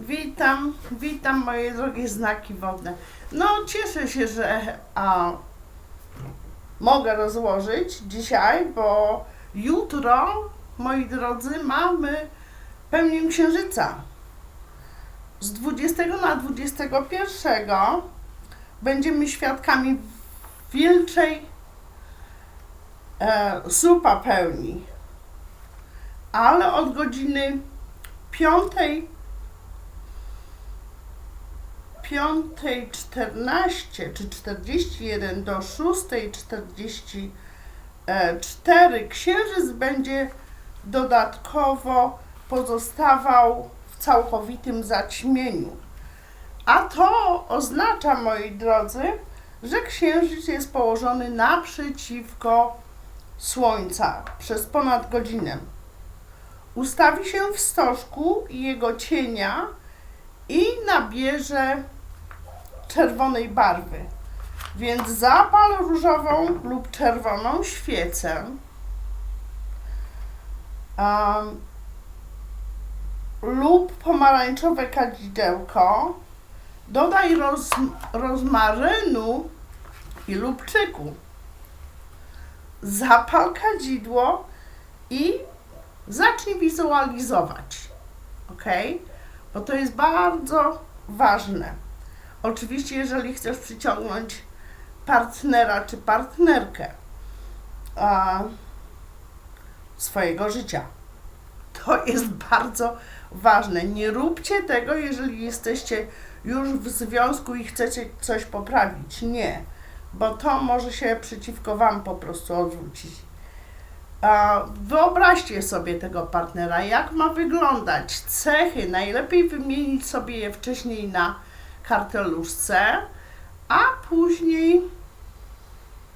Witam, witam moje drogie znaki wodne. No, cieszę się, że a, mogę rozłożyć dzisiaj, bo jutro, moi drodzy, mamy pełnię księżyca. Z 20 na 21 będziemy świadkami wilczej e, supa pełni. Ale od godziny 5 5.14 czy 41 do 6.44 księżyc będzie dodatkowo pozostawał w całkowitym zaćmieniu. A to oznacza, moi drodzy, że księżyc jest położony naprzeciwko Słońca przez ponad godzinę. Ustawi się w stożku jego cienia i nabierze czerwonej barwy. Więc zapal różową lub czerwoną świecę. Um, lub pomarańczowe kadzidełko. Dodaj roz, rozmarynu i lubczyku. Zapal kadzidło i zacznij wizualizować. ok? bo to jest bardzo ważne. Oczywiście, jeżeli chcesz przyciągnąć partnera czy partnerkę a, swojego życia, to jest bardzo ważne. Nie róbcie tego, jeżeli jesteście już w związku i chcecie coś poprawić. Nie, bo to może się przeciwko Wam po prostu odwrócić. A Wyobraźcie sobie tego partnera, jak ma wyglądać, cechy, najlepiej wymienić sobie je wcześniej na karteluszce, a później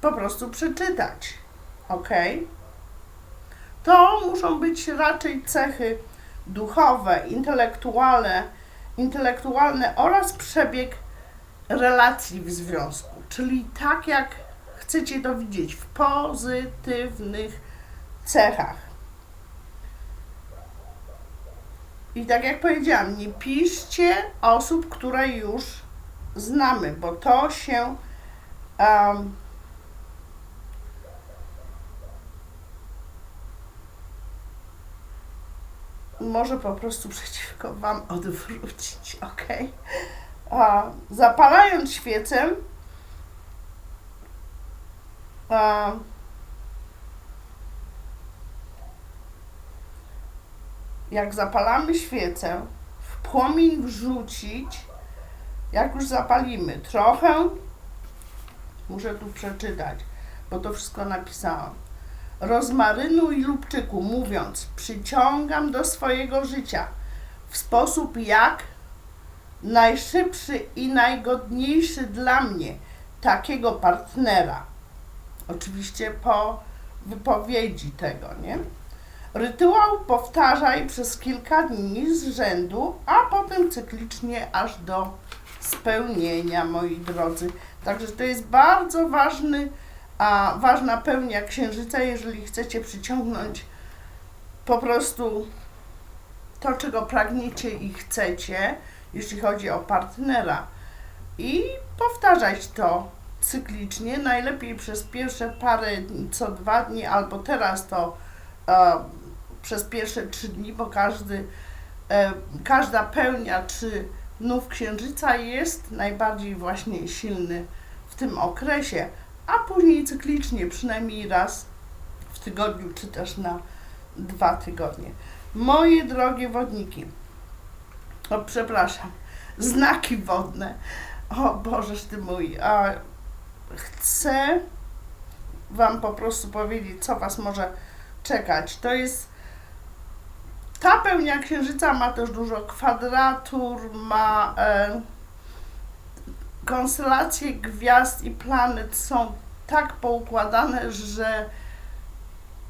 po prostu przeczytać. Ok? To muszą być raczej cechy duchowe, intelektualne, intelektualne oraz przebieg relacji w związku, czyli tak jak chcecie to widzieć w pozytywnych cechach. I tak jak powiedziałam, nie piszcie osób, które już znamy, bo to się um, może po prostu przeciwko Wam odwrócić, ok? Zapalając świecę, a, jak zapalamy świecę, w płomień wrzucić, jak już zapalimy, trochę, muszę tu przeczytać, bo to wszystko napisałam, rozmarynu i lubczyku, mówiąc, przyciągam do swojego życia w sposób jak najszybszy i najgodniejszy dla mnie takiego partnera. Oczywiście po wypowiedzi tego, nie? Rytuał powtarzaj przez kilka dni z rzędu, a potem cyklicznie aż do spełnienia, moi drodzy. Także to jest bardzo ważny, a ważna pełnia księżyca, jeżeli chcecie przyciągnąć po prostu to, czego pragniecie i chcecie, jeśli chodzi o partnera. I powtarzać to cyklicznie, najlepiej przez pierwsze parę co dwa dni, albo teraz to przez pierwsze trzy dni, bo każdy, e, każda pełnia czy nów księżyca jest najbardziej właśnie silny w tym okresie, a później cyklicznie, przynajmniej raz w tygodniu, czy też na dwa tygodnie. Moje drogie wodniki, o przepraszam, znaki wodne, o Bożeż Ty mój, a chcę Wam po prostu powiedzieć, co Was może czekać. To jest ta pełnia księżyca ma też dużo kwadratur, ma e, konstelacje gwiazd i planet są tak poukładane, że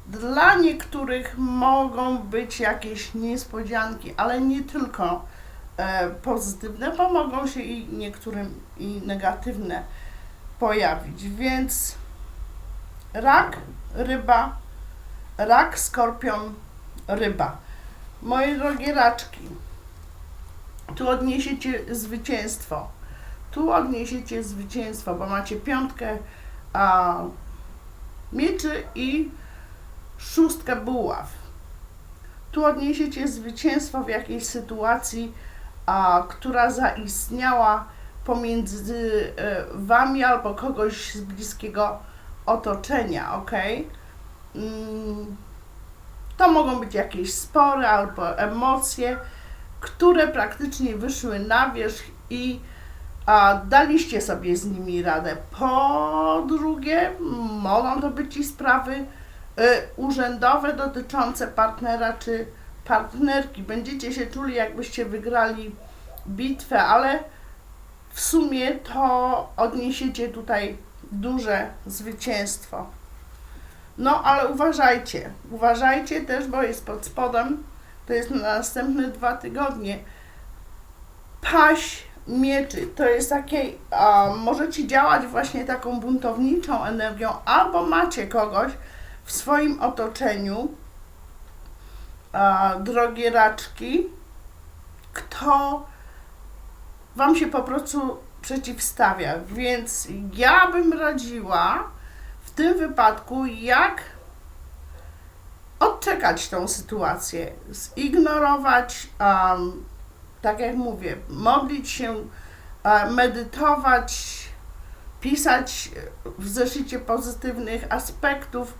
dla niektórych mogą być jakieś niespodzianki, ale nie tylko e, pozytywne, bo mogą się i niektórym i negatywne pojawić. Więc rak, ryba, rak, skorpion, ryba. Moje drogie raczki, Tu odniesiecie zwycięstwo. Tu odniesiecie zwycięstwo, bo macie piątkę a, mieczy i szóstkę buław. Tu odniesiecie zwycięstwo w jakiejś sytuacji, a, która zaistniała pomiędzy e, wami albo kogoś z bliskiego otoczenia, ok? Mm, to mogą być jakieś spory albo emocje, które praktycznie wyszły na wierzch i a, daliście sobie z nimi radę. Po drugie, mogą to być i sprawy y, urzędowe dotyczące partnera czy partnerki. Będziecie się czuli, jakbyście wygrali bitwę, ale w sumie to odniesiecie tutaj duże zwycięstwo. No, ale uważajcie, uważajcie też, bo jest pod spodem, to jest na następne dwa tygodnie. Paść mieczy to jest takie, a, możecie działać właśnie taką buntowniczą energią, albo macie kogoś w swoim otoczeniu, a, drogie raczki, kto Wam się po prostu przeciwstawia. Więc ja bym radziła w tym wypadku, jak odczekać tą sytuację, zignorować, um, tak jak mówię, modlić się, medytować, pisać w zeszycie pozytywnych aspektów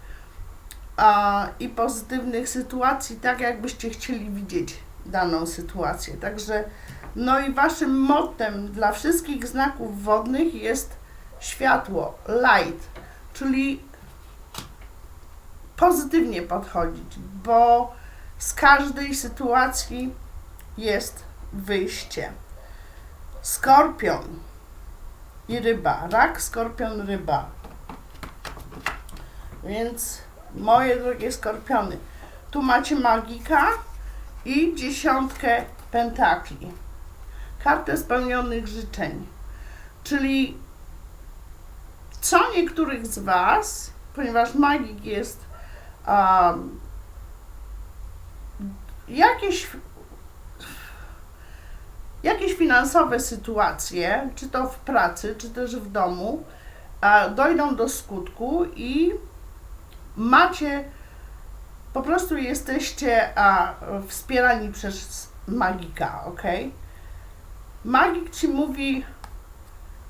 i pozytywnych sytuacji, tak jakbyście chcieli widzieć daną sytuację. Także, no i waszym mottem dla wszystkich znaków wodnych jest światło, light, czyli pozytywnie podchodzić, bo z każdej sytuacji jest wyjście. Skorpion i ryba. Rak, skorpion, ryba. Więc moje drogie skorpiony, tu macie magika i dziesiątkę pentakli. Kartę spełnionych życzeń. Czyli co niektórych z Was, ponieważ magik jest um, jakieś jakieś finansowe sytuacje, czy to w pracy, czy też w domu, a, dojdą do skutku i macie, po prostu jesteście a, wspierani przez magika, ok? Magik ci mówi,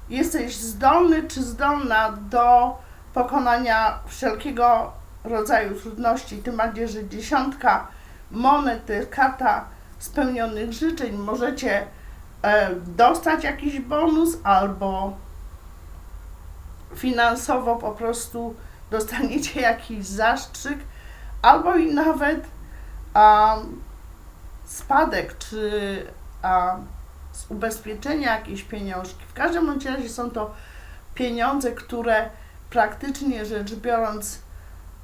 jesteś zdolny czy zdolna do pokonania wszelkiego rodzaju trudności, tym bardziej, że dziesiątka monet to jest karta spełnionych życzeń. Możecie e, dostać jakiś bonus albo finansowo po prostu dostaniecie jakiś zastrzyk, albo i nawet spadek czy um, z ubezpieczenia jakieś pieniążki. W każdym razie są to pieniądze, które praktycznie rzecz biorąc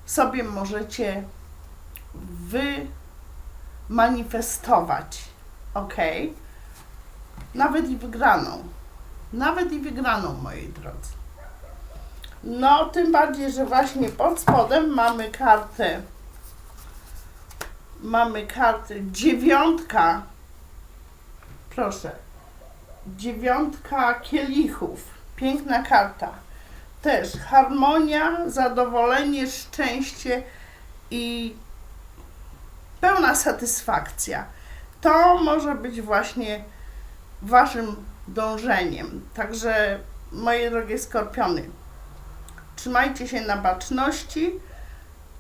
sobie możecie wymanifestować. Ok? Nawet i wygraną. Nawet i wygraną, moi drodzy. No, tym bardziej, że właśnie pod spodem mamy kartę. Mamy kartę dziewiątka. Proszę. Dziewiątka kielichów. Piękna karta. Też harmonia, zadowolenie, szczęście i pełna satysfakcja. To może być właśnie waszym dążeniem. Także, moje drogie skorpiony, trzymajcie się na baczności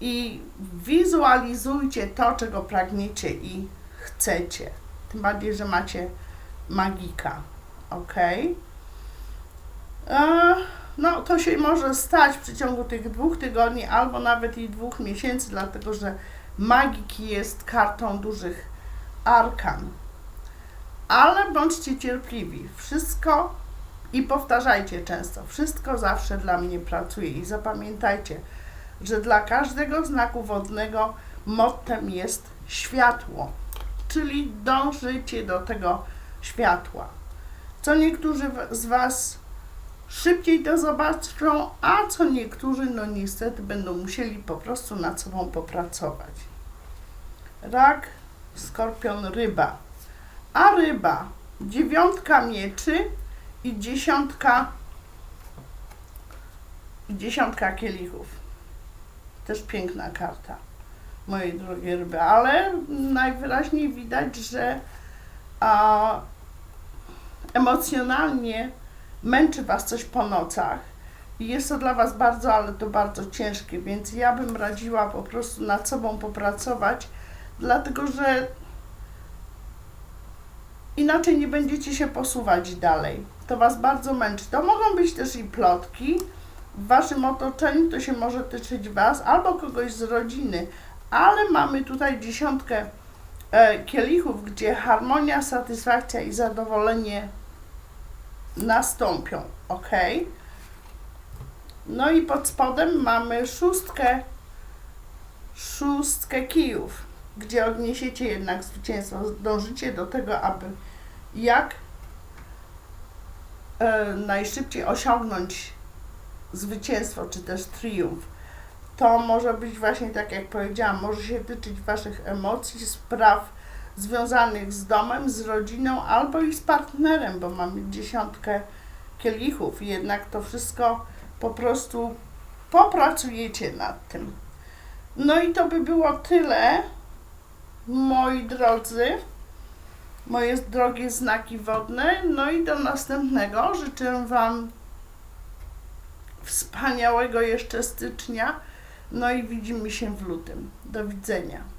i wizualizujcie to, czego pragniecie i chcecie. Tym bardziej, że macie magika. Ok? E, no, to się może stać w przeciągu tych dwóch tygodni albo nawet i dwóch miesięcy, dlatego że magik jest kartą dużych arkan. Ale bądźcie cierpliwi. Wszystko i powtarzajcie często. Wszystko zawsze dla mnie pracuje. I zapamiętajcie, że dla każdego znaku wodnego mottem jest światło. Czyli dążycie do tego światła. Co niektórzy z Was szybciej to zobaczą, a co niektórzy, no niestety, będą musieli po prostu nad sobą popracować. Rak, skorpion, ryba. A ryba dziewiątka mieczy i dziesiątka dziesiątka kielichów. Też piękna karta, moje drogie ryby, ale najwyraźniej widać, że a, emocjonalnie męczy Was coś po nocach i jest to dla Was bardzo, ale to bardzo ciężkie, więc ja bym radziła po prostu nad sobą popracować, dlatego że inaczej nie będziecie się posuwać dalej. To Was bardzo męczy. To mogą być też i plotki. W Waszym otoczeniu to się może tyczyć Was albo kogoś z rodziny, ale mamy tutaj dziesiątkę e, kielichów, gdzie harmonia, satysfakcja i zadowolenie nastąpią, ok? No i pod spodem mamy szóstkę, szóstkę kijów, gdzie odniesiecie jednak zwycięstwo, dążycie do tego, aby jak e, najszybciej osiągnąć zwycięstwo, czy też triumf. To może być właśnie tak jak powiedziałam, może się tyczyć Waszych emocji, spraw związanych z domem, z rodziną albo i z partnerem, bo mamy dziesiątkę kielichów jednak to wszystko po prostu popracujecie nad tym. No i to by było tyle, moi drodzy, moje drogie znaki wodne. No i do następnego. Życzę Wam wspaniałego jeszcze stycznia. No i widzimy się w lutym. Do widzenia.